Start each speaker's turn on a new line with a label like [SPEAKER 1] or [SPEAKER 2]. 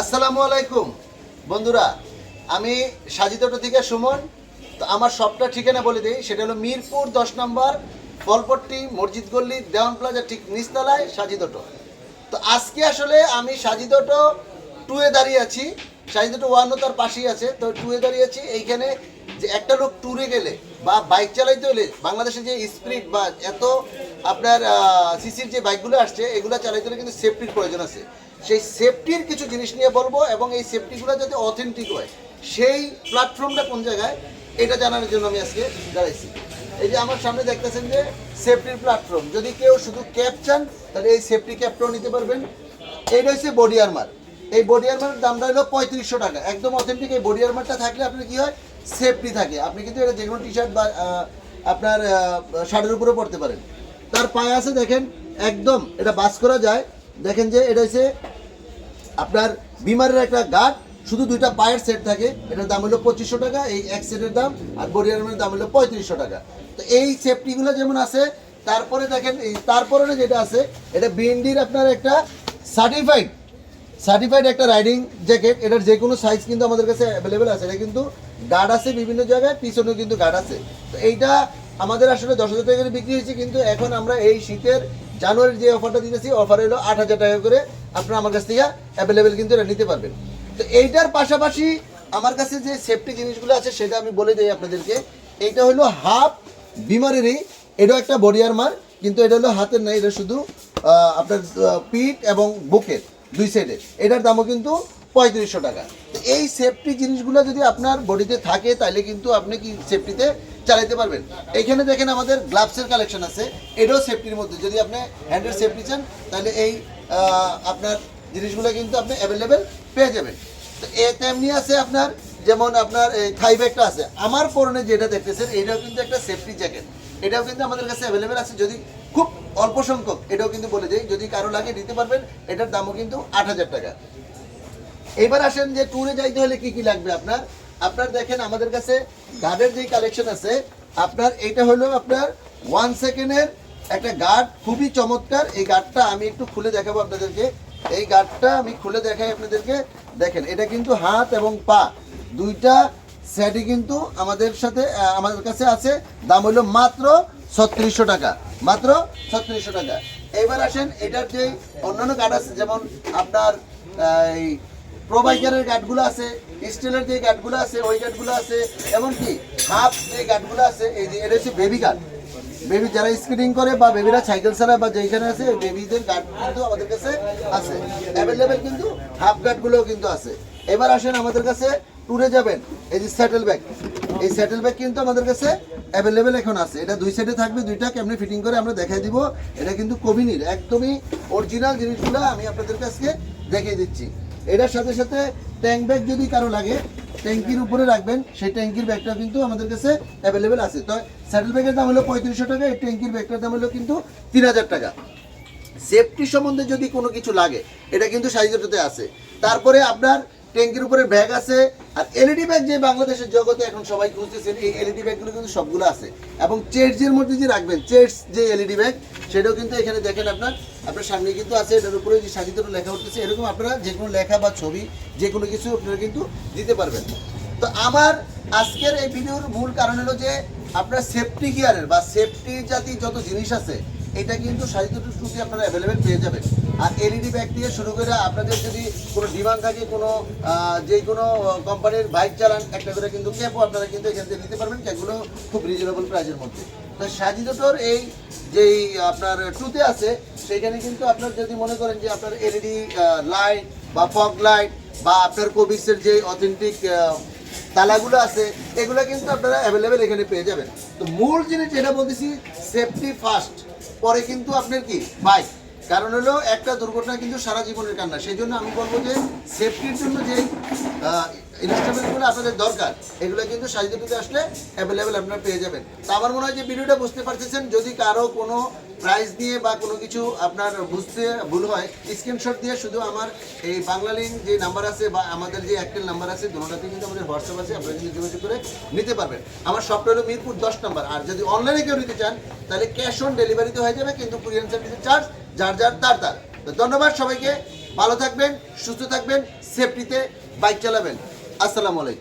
[SPEAKER 1] আসসালামু আলাইকুম। বন্ধুরা, আমি সাজিতটো থেকে সুমন। তো আমার সবটা ঠিকানা বলে দিই, সেটা হলো মিরপুর দশ নম্বর ফলপট্টি মসজিদ গল্লি দেওয়ান প্লাজা ঠিক নিচতলায় সাজিতটো তো আজকে আসলে আমি সাজিতটো টুয়ে দাঁড়িয়ে আছি। সাজিতটো ওয়ানও তার পাশেই আছে। তো টুয়ে দাঁড়িয়ে আছি, এইখানে যে একটা লোক ট্যুরে গেলে বা বাইক চালাইতে হলে বাংলাদেশে যে স্পিড বা এত আপনার সিসির যে বাইকগুলো আসছে, এগুলো চালাইতে হলে কিন্তু সেফটির প্রয়োজন আছে। সেই সেফটির কিছু জিনিস নিয়ে বলব এবং এই সেফটিগুলো যাতে অথেন্টিক হয়, সেই প্ল্যাটফর্মটা কোন জায়গায়, এটা জানানোর জন্য আমি আজকে দাঁড়াইছি। এই যে আমার সামনে দেখতেছেন যে সেফটির প্ল্যাটফর্ম যদি কেউ শুধু ক্যাপ চান, তাহলে এই সেফটি ক্যাপটাও নিতে পারবেন। এইটা হচ্ছে বডি আর্মার এই বডি আর্মারের দামটা হলো পঁয়ত্রিশশো টাকা। একদম অথেন্টিক এই বডি আর্মারটা থাকলে আপনার কি হয়? সেফটি থাকে। আপনি কিন্তু এটা যে কোনো টি শার্ট বা আপনার শার্টের উপরে পড়তে পারেন। তার পায়ে আছে, দেখেন, একদম এটা বাস করা যায়। দেখেন যে এটা হচ্ছে আপনার বিমারের একটা গার্ড, শুধু দুইটা পায়ের সেট থাকে। এটার দাম হলো পঁচিশশো টাকা, এই এক সেটের দাম, আর বডি আর্মের দাম হলো পঁয়ত্রিশশো টাকা। তো এই সেফটিগুলো যেমন আছে, তারপরে দেখেন, এই তারপরে যেটা আছে, এটা বিএনডির আপনার একটা সার্টিফাইড সার্টিফাইড একটা রাইডিং জ্যাকেট এটার যে কোনো সাইজ কিন্তু আমাদের কাছে অ্যাভেলেবেল আছে। এটা কিন্তু গার্ড আছে বিভিন্ন জায়গায়, পিছনেও কিন্তু গার্ড আছে। তো এইটা আমাদের আসলে দশ হাজার টাকা করে বিক্রি হয়েছে, কিন্তু এখন আমরা এই শীতের জানুয়ারির যে অফারটা দিতেছি, অফার হলো আট হাজার টাকা করে আপনারা আমার কাছ থেকে অ্যাভেলেবেল কিন্তু এটা নিতে পারবেন। তো এইটার পাশাপাশি আমার কাছে যে সেফটি জিনিসগুলো আছে, সেটা আমি বলে দিই আপনাদেরকে। এইটা হলো হাফ বিমারেরই এটাও একটা বডি আর্মার কিন্তু এটা হলো হাতের নাই এটা শুধু আপনার পিঠ এবং বুকের দুই সাইডে এটার দামও কিন্তু পঁয়ত্রিশশো টাকা। এই সেফটি জিনিসগুলো যদি আপনার বডিতে থাকে, তাহলে কিন্তু আপনি কি সেফটিতে চালাইতে পারবেন। এইখানে দেখেন আমাদের গ্লাভসের কালেকশন আছে, এটাও সেফটির মধ্যে। যদি আপনি হ্যান্ডের সেফটি চান, তাহলে এই আপনার জিনিসগুলো কিন্তু আপনি অ্যাভেলেবেল পেয়ে যাবেন। তো এ তেমনি আছে আপনার, যেমন আপনার এই থাই ব্যাগটা আছে। আমার পরনে যেটা দেখতেছেন, এটাও কিন্তু একটা সেফটি জ্যাকেট এটাও কিন্তু আমাদের কাছে অ্যাভেলেবেল আছে। যদি খুব অল্প সংখ্যক, এটাও কিন্তু বলে দেয় যদি কারও লাগে, নিতে পারবেন। এটার দামও কিন্তু আট হাজার টাকা। এবার আসেন যে ট্যুরে যাইতে হলে কি কি লাগবে আপনার? আপনার দেখেন আমাদের কাছে গার্ডের যে কালেকশন আছে, আপনার এটা হলো আপনার ওয়ান সেকেন্ডের একটা গার্ড খুবই চমৎকার। এই গার্ডটা আমি একটু খুলে দেখাবো আপনাদেরকে। এই গার্ডটা আমি খুলে দেখাই আপনাদেরকে। দেখেন, এটা কিন্তু হাত এবং পা, দুইটা সেটই কিন্তু আমাদের সাথে আমাদের কাছে আছে। দাম হলো মাত্র ছত্রিশশো টাকা। মাত্র ছত্রিশশো টাকা। এবার আসেন, এটার যে অন্যান্য গার্ড আছে, যেমন আপনার এই প্রোভাইজারের গার্ডগুলো আছে স্টিলের যে গার্ডগুলো আছে, ওই গার্ডগুলো আছে, এমনকি হাফ যে গার্ডগুলো আছে, এই যে এটা হচ্ছে বেবি গার্ড বেবি যারা স্কেটিং করে বা বেবিরা সাইকেল চালায় বা যেখানে আছে বেবিদের গার্ড কিন্তু আমাদের কাছে আছে। অ্যাভেলেবেল কিন্তু হাফ গার্ডগুলোও কিন্তু আছে। এবার আসেন আমাদের কাছে ট্যুরে যাবেন, এই যে স্যাটেল ব্যাগ এই স্যাটেল ব্যাগ কিন্তু আমাদের কাছে অ্যাভেলেবেল এখন আছে। এটা দুই সাইডে থাকবে, দুইটা কেমনি ফিটিং করে আমরা দেখাই দিব। এটা কিন্তু কবিনির, একদমই অরিজিনাল জিনিসগুলো আমি আপনাদের কাছে দেখিয়ে দিচ্ছি। এটার সাথে সাথে ট্যাঙ্ক ব্যাগ যদি কারও লাগে ট্যাঙ্কির উপরে রাখবেন, সেই ট্যাঙ্কির ব্যাগটা কিন্তু আমাদের কাছে অ্যাভেলেবেল আছে। তো স্যাডেল ব্যাগের দাম হলো পঁয়ত্রিশশো টাকা, এই ট্যাঙ্কির ব্যাগটার দাম হলো কিন্তু তিন হাজার টাকা। সেফটি সম্বন্ধে যদি কোনো কিছু লাগে, এটা কিন্তু সাইজটাতে আছে। তারপরে আপনার ট্যাঙ্কির উপরে ব্যাগ আছে আর এলইডি ব্যাগ যে বাংলাদেশের জগতে এখন সবাই খুঁজতেছেন, এই এলইডি ব্যাগগুলো কিন্তু সবগুলো আছে। এবং চেটসের মধ্যে যে রাখবেন চেটস যে এলইডি ব্যাগ সেটাও কিন্তু এখানে দেখেন আপনার আপনার সামনে কিন্তু আছে, এটার উপরে যে সাজিত লেখা উঠতেছে, এরকম আপনারা যে কোনো লেখা বা ছবি যে কোনো কিছু আপনারা কিন্তু দিতে পারবেন। তো আমার আজকের এই ভিডিওর মূল কারণ হলো যে, আপনার সেফটি গিয়ারের বা সেফটি জাতীয় যত জিনিস আছে, এটা কিন্তু সাহিত্য টুটি আপনারা অ্যাভেলেবেল পেয়ে যাবেন। আর এলইডি ব্যাগ থেকে শুরু করে আপনাদের যদি কোনো ডিমান্ড থাকে, কোনো যে কোনো কোম্পানির বাইক চালান, একটা করে কিন্তু ক্যাপও আপনারা কিন্তু এখান থেকে নিতে পারবেন ক্যাপগুলো খুব রিজনেবল প্রাইসের মধ্যে। তো সাজিদটোর এই যেই আপনার টুতে আছে, সেইখানে কিন্তু আপনার যদি মনে করেন যে আপনার এলইডি লাইট বা ফগ লাইট বা আপনার কোভিক্সের যে অথেন্টিক তালাগুলো আছে, এগুলো কিন্তু আপনারা অ্যাভেলেবেল এখানে পেয়ে যাবেন। তো মূল জিনিস যেটা বলতেছি সেফটি ফার্স্ট পরে কিন্তু আপনার কি? বাইক কারণ হলো একটা দুর্ঘটনা কিন্তু সারা জীবনের কান্না। সেই জন্য আমি বলব যে সেফটির জন্য যে ইনস্ট্রুমেন্টগুলো আপনাদের দরকার, এগুলো কিন্তু সাজিদুটিতে আসলে অ্যাভেলেবেল আপনারা পেয়ে যাবেন। তো আমার মনে হয় যে ভিডিওটা বুঝতে পারতেছেন। যদি কারও কোনো প্রাইস নিয়ে বা কোনো কিছু আপনার বুঝতে ভুল হয় স্ক্রিনশট দিয়ে শুধু আমার এই বাংলা লিঙ্ক যে নাম্বার আছে বা আমাদের যে অ্যাক্টেল নাম্বার আছে দুটোতে কিন্তু আমাদের হোয়াটসঅ্যাপ আছে, আপনারা কিন্তু যোগাযোগ করে নিতে পারবেন। আমার শপটা হলো মিরপুর দশ নাম্বার আর যদি অনলাইনে কেউ নিতে চান, তাহলে ক্যাশ অন ডেলিভারিতে হয়ে যাবে, কিন্তু কুরিয়ার সার্ভিসের চার্জ যার যার তার তার। তো ধন্যবাদ সবাইকে, ভালো থাকবেন, সুস্থ থাকবেন সেফটিতে বাইক চালাবেন। আসসালামু আলাইকুম।